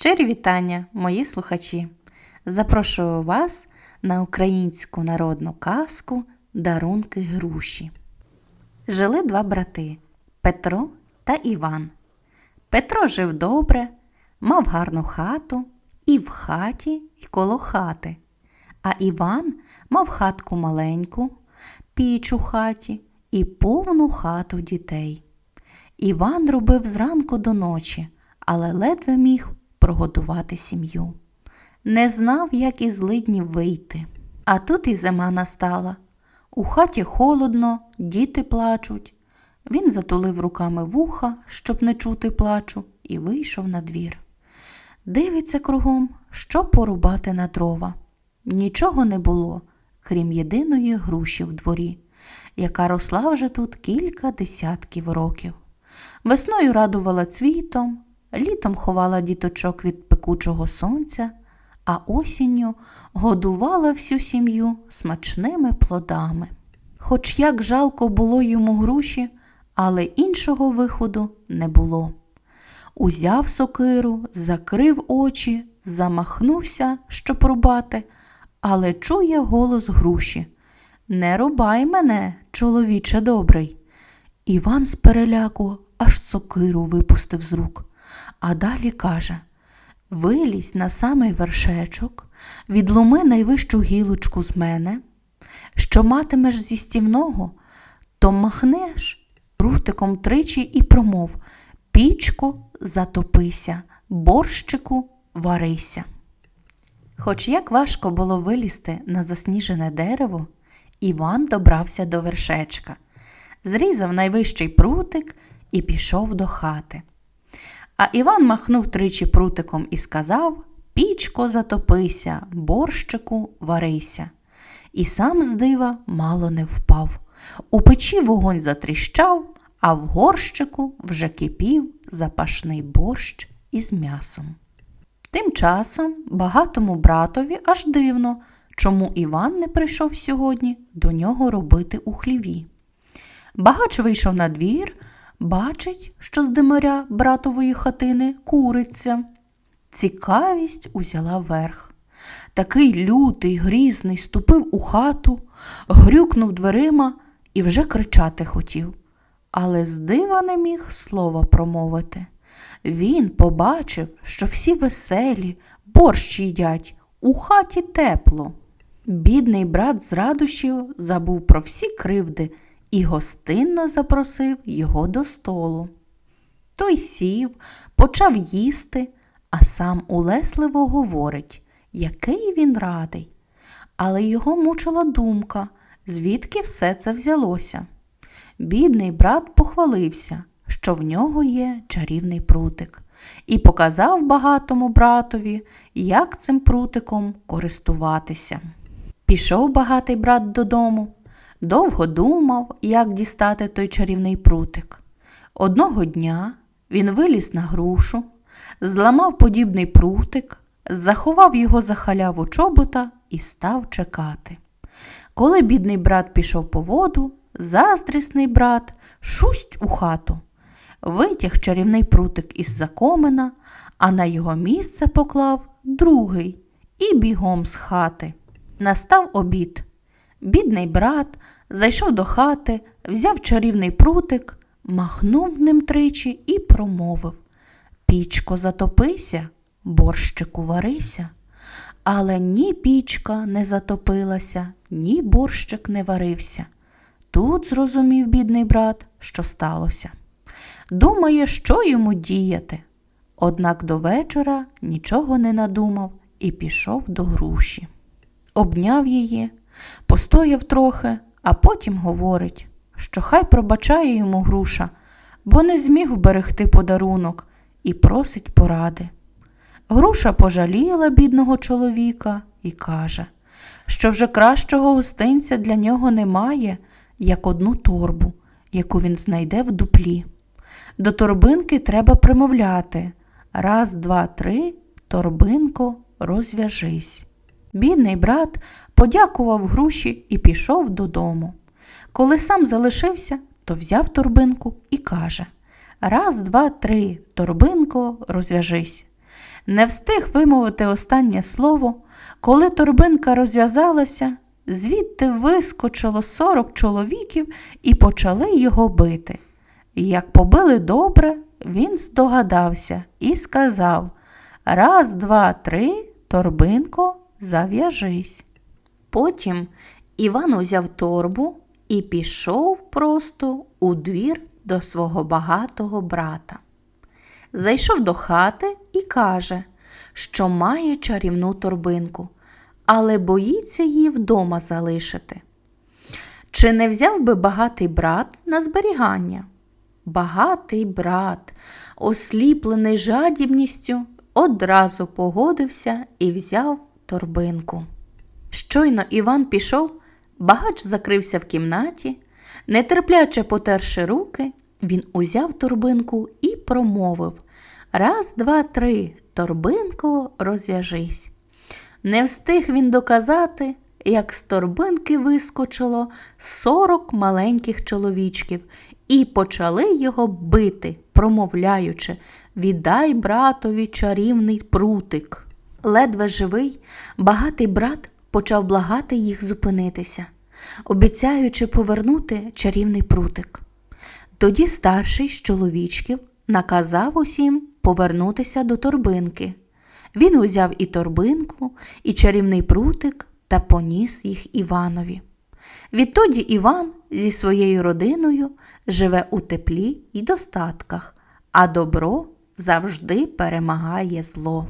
Щирі вітання, мої слухачі! Запрошую вас на українську народну казку Дарунки груші. Жили два брати Петро та Іван. Петро жив добре, мав гарну хату і в хаті, і коло хати. А Іван мав хатку маленьку, піч у хаті і повну хату дітей. Іван робив зранку до ночі, але ледве міг прогодувати сім'ю. Не знав, як із лиднів вийти. А тут і зима настала. У хаті холодно, діти плачуть. Він затулив руками вуха, щоб не чути плачу, і вийшов на двір. Дивиться кругом, що порубати на дрова. Нічого не було, крім єдиної груші в дворі, яка росла вже тут кілька десятків років. Весною радувала цвітом, літом ховала діточок від пекучого сонця, а осінню годувала всю сім'ю смачними плодами. Хоч як жалко було йому груші, але іншого виходу не було. Узяв сокиру, закрив очі, замахнувся, щоб рубати, але чує голос груші. Не рубай мене, чоловіче добрий. Іван з переляку аж сокиру випустив з рук, а далі каже Вилізь на самий вершечок, відломи найвищу гілочку з мене. Що матимеш зі стівного, то махнеш прутиком тричі і промов Пічку затопися, борщику варися. Хоч як важко було вилізти на засніжене дерево, Іван добрався до вершечка, зрізав найвищий прутик і пішов до хати. А Іван махнув тричі прутиком і сказав Пічко затопися, борщику варися. І сам з дива мало не впав. У печі вогонь затріщав, а в горщику вже кипів запашний борщ із м'ясом. Тим часом багатому братові аж дивно, чому Іван не прийшов сьогодні до нього робити у хліві. Багач вийшов на двір, бачить, що з димаря братової хатини куриця. Цікавість узяла верх. Такий лютий, грізний ступив у хату, грюкнув дверима і вже кричати хотів. Але з дива не міг слова промовити. Він побачив, що всі веселі, борщ їдять, у хаті тепло. Бідний брат з радощів забув про всі кривди і гостинно запросив його до столу. Той сів, почав їсти, а сам улесливо говорить, який він радий. Але його мучила думка, звідки все це взялося. Бідний брат похвалився, що в нього є чарівний прутик, і показав багатому братові, як цим прутиком користуватися. Пішов багатий брат додому, довго думав, як дістати той чарівний прутик. Одного дня він виліз на грушу, зламав подібний прутик, заховав його за халяву чобота і став чекати. Коли бідний брат пішов по воду, заздрісний брат шусть у хату, витяг чарівний прутик із закомина, а на його місце поклав другий і бігом з хати. Настав обід. Бідний брат зайшов до хати, взяв чарівний прутик, махнув ним тричі і промовив Пічко, затопися, борщику варися. Але ні пічка не затопилася, ні борщик не варився. Тут зрозумів бідний брат, що сталося. Думає, що йому діяти. Однак до вечора нічого не надумав і пішов до груші. Обняв її, постояв трохи, а потім говорить, що хай пробачає йому груша, бо не зміг вберегти подарунок і просить поради. Груша пожаліла бідного чоловіка і каже, що вже кращого гостинця для нього немає, як одну торбу, яку він знайде в дуплі. До торбинки треба примовляти раз, два, три, торбинко, розв'яжись. Бідний брат подякував груші і пішов додому. Коли сам залишився, то взяв торбинку і каже Раз, два, три, торбинко, розв'яжись. Не встиг вимовити останнє слово, коли торбинка розв'язалася, звідти вискочило сорок чоловіків і почали його бити. Як побили добре, він здогадався і сказав Раз, два, три, торбинко, зав'яжись. Потім Іван узяв торбу і пішов просто у двір до свого багатого брата. Зайшов до хати і каже, що має чарівну торбинку, але боїться її вдома залишити. Чи не взяв би багатий брат на зберігання? Багатий брат, осліплений жадібністю, одразу погодився і взяв торбинку. Щойно Іван пішов, багач закрився в кімнаті, нетерпляче потерши руки, він узяв торбинку і промовив Раз, два, три, торбинко, розв'яжись. Не встиг він доказати, як з торбинки вискочило сорок маленьких чоловічків і почали його бити, промовляючи Віддай братові чарівний прутик. Ледве живий, багатий брат почав благати їх зупинитися, обіцяючи повернути чарівний прутик. Тоді старший з чоловічків наказав усім повернутися до торбинки. Він узяв і торбинку, і чарівний прутик та поніс їх Іванові. Відтоді Іван зі своєю родиною живе у теплі і достатках, а добро завжди перемагає зло.